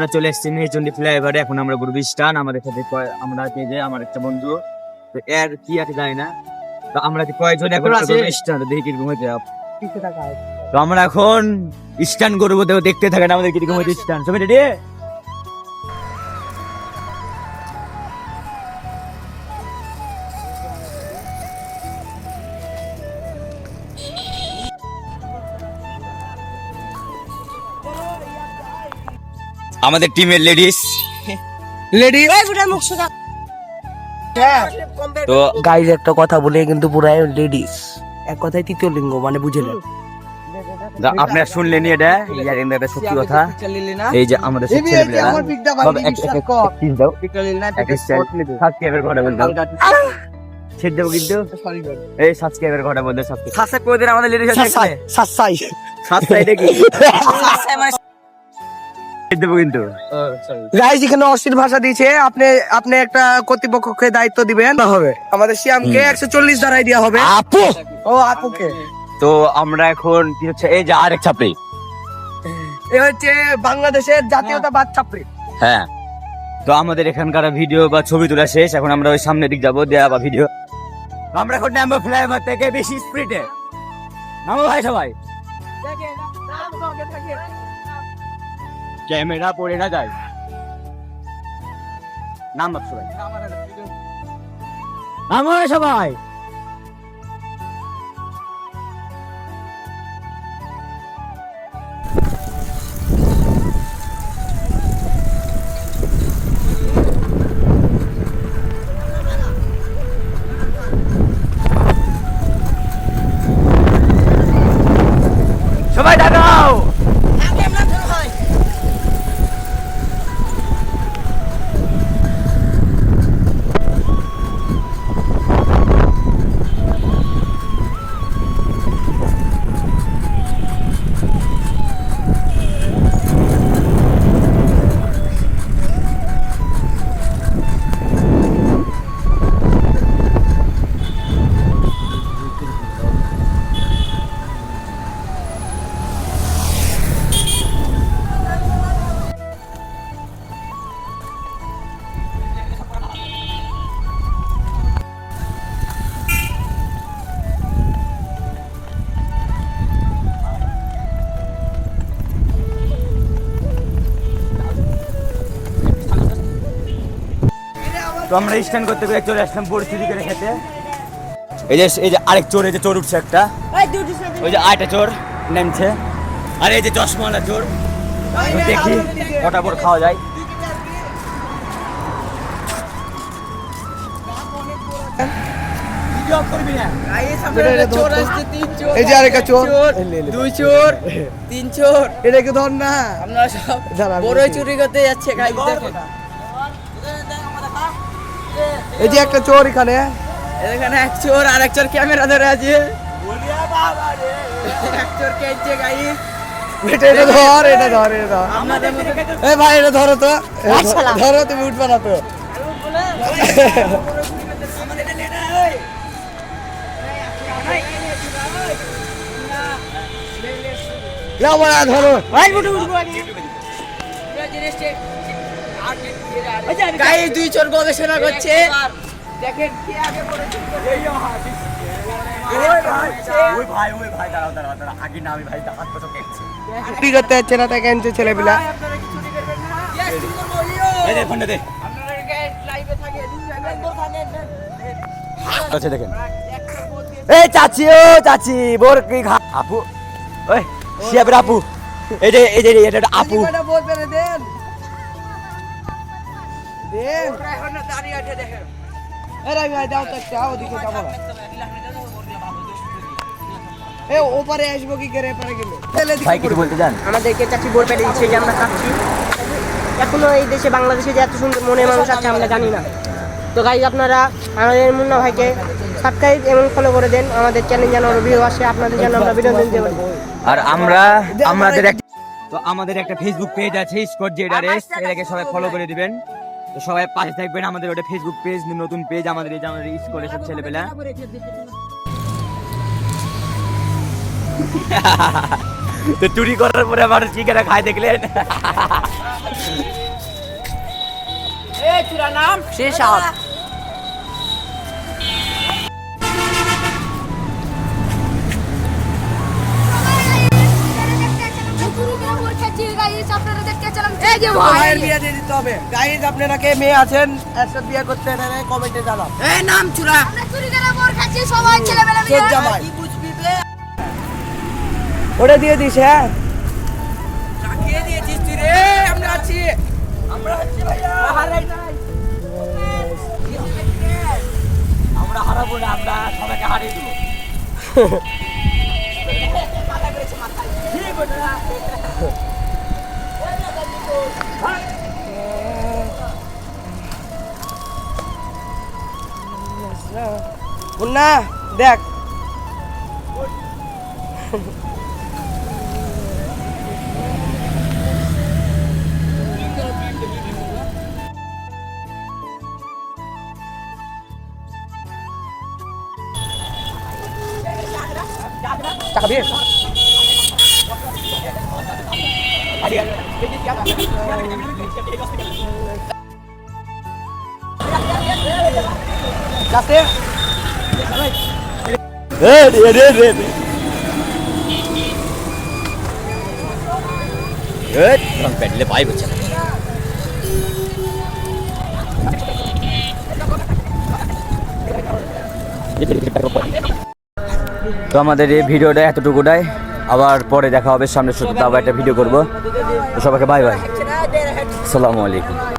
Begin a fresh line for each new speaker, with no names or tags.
আমরা চলে এসেছি মেহচন্ডী ফ্লাইওভারে। এখন আমরা ঘুরবি স্টান আমাদের সাথে কয়- আমরা কে যে? আমার একটা বন্ধু। তো এর কি আছে জানি না। তো আমরা কি কয়েকজন এখন আছে? স্টান দেখি কীরকম হয়েছে। তো আমরা এখন স্টান করব তো দেখতে থাকেন আমাদের কীরকম হয়েছে স্টান সবাই রেডি আমাদের টিমের লেডিস
লেডি
তো
গাইজ একটা কথা বলে কিন্তু পুরাই লেডিস এক কথায় তৃতীয় লিঙ্গ মানে বুঝলেন
আপনারা শুনলেন এটা একটা সত্যি কথা। এই যে আমাদের এই সাবস্ক্রাইবের ঘটা বলতে সাবস্ক্রাইব করে দিন আমাদের লেডিস
সাসাই সাসাই
সাবস্ক্রাইব দেখি দেবো কিন্তু।
গাইজ এখানে অস্থির ভাষা দিয়েছে। আপনি আপনি একটা কর্তৃপক্ষকে দায়িত্ব দিবেন। হবে। আমাদের শিয়ামকে একশো চল্লিশ ধারায় দেওয়া হবে।
আপু!
ও আপুকে।
তো আমরা এখন কি হচ্ছে এই যে আরেক ছাপড়ি
এ হচ্ছে বাংলাদেশের জাতীয়তাবাদ ছাত্রী।
হ্যাঁ। তো আমাদের এখানকার ভিডিও বা ছবি তোলা শেষ। এখন আমরা ওই সামনের দিক যাব দেয়া বা ভিডিও। আমরা এখন নামবো ফ্লাইওভার থেকে বেশি স্পিডে নামো ভাই সবাই। ক্যামেরা পড়ে না যায়। নাম সবাই নামো সবাই। তো আমরা স্ট্যান্ড করতে করে চলে আসলাম পরিস্থিতি করে খেতে এই যে এই যে আরেক চোর এই যে চোর উঠছে একটা। ওই যে আরেকটা চোর নেমছে। আর এই যে চশমাওয়ালা চোর। দেখি কটা পর খাওয়া যায়।
এই যে আরেকটা চোর।
দুই চোর তিন চোর।
এটাকে ধর না।
আপনারা সব বড়ই চুরি করতে যাচ্ছে দেখেন
এই যে একটা চোর এখানে।
এখানে এক চোর আর এক চোর ক্যামেরা ধরে আছে। এক চোর গাইজ
এটা এটা ধর এটা ধর এটা ধর। ভাই এটা ধরো তো। ধরো তুমি উঠবে না তো। ধরো।
গাইজ দুই চোর গবেষণা করছে। দেখেন কে আগে চুরি
না
করতে যাচ্ছে তাকে আনছে ছেলেপিলা।
এই আচ্ছা দেখেন। চাচি ও চাচি বোর কি আপু ওই শিয়াবের আপু। এই যে এই যে এটা আপু।
ওরা এখন না দাঁড়িয়ে আছে দেখেন।
এরা ভাই দাও তো একটা ওদিকে যাব এ ওপারে আসব কি করে এপারে গেলে?
ভাই কিছু বলতে চান
আমাদেরকে চাকরি বোর পেটে দিচ্ছে যে আমরা খাচ্ছি এখনও এই দেশে বাংলাদেশে যে এত সুন্দর মনের মানুষ আছে আমরা জানি না। তো গাইজ আপনারা আমাদের মুন্না ভাইকে সাবস্ক্রাইব এবং ফলো করে দেন। আমাদের চ্যানেল যেন ভিডিও আসে আপনাদের যেন আমরা বিনোদন দিতে পারি।
আর আমরা আমাদের একটা তো আমাদের একটা ফেসবুক পেজ আছে স্কট জেডারেস এটাকে সবাই ফলো করে দিবেন। তো সবাই পাশে থাকবেন আমাদের ওটা ফেসবুক পেজ নতুন পেজ আমাদের এই যে আমাদের স্কুলে সব ছেলেবেলা তো চুরি করার পরে আবার আমার চিকেরা খাই দেখলেন?
এই চুরা নাম? শেষাব
ভাইয়ের বিয়ে দিয়ে দিতে হবে। গাইজ আপনারা কে মেয়ে আছেন একটা বিয়ে করতে এখানে কমেন্টে জানান।
এই নাম চূড়া।
সবাই ছেলেবেলা
চোখ জামাই। ওটা দিয়ে দিস হ্যাঁ।
কে দিয়েছিস তুই রে? আমরা আছি। আমরা আছি ভাইয়া। হারাই নাই আমরা হারাবো না আমরা সবাইকে হারিয়ে দেবো।
মুন্না দেখ টাকা দিয়ে যাতে
প্যাডলে পাই হচ্ছে তো আমাদের এই ভিডিওটা এতটুকুটাই আবার পরে দেখা হবে, সামনে শুধু আবার একটা ভিডিও করব। সবাইকে বাই বাই আসসালামু আলাইকুম।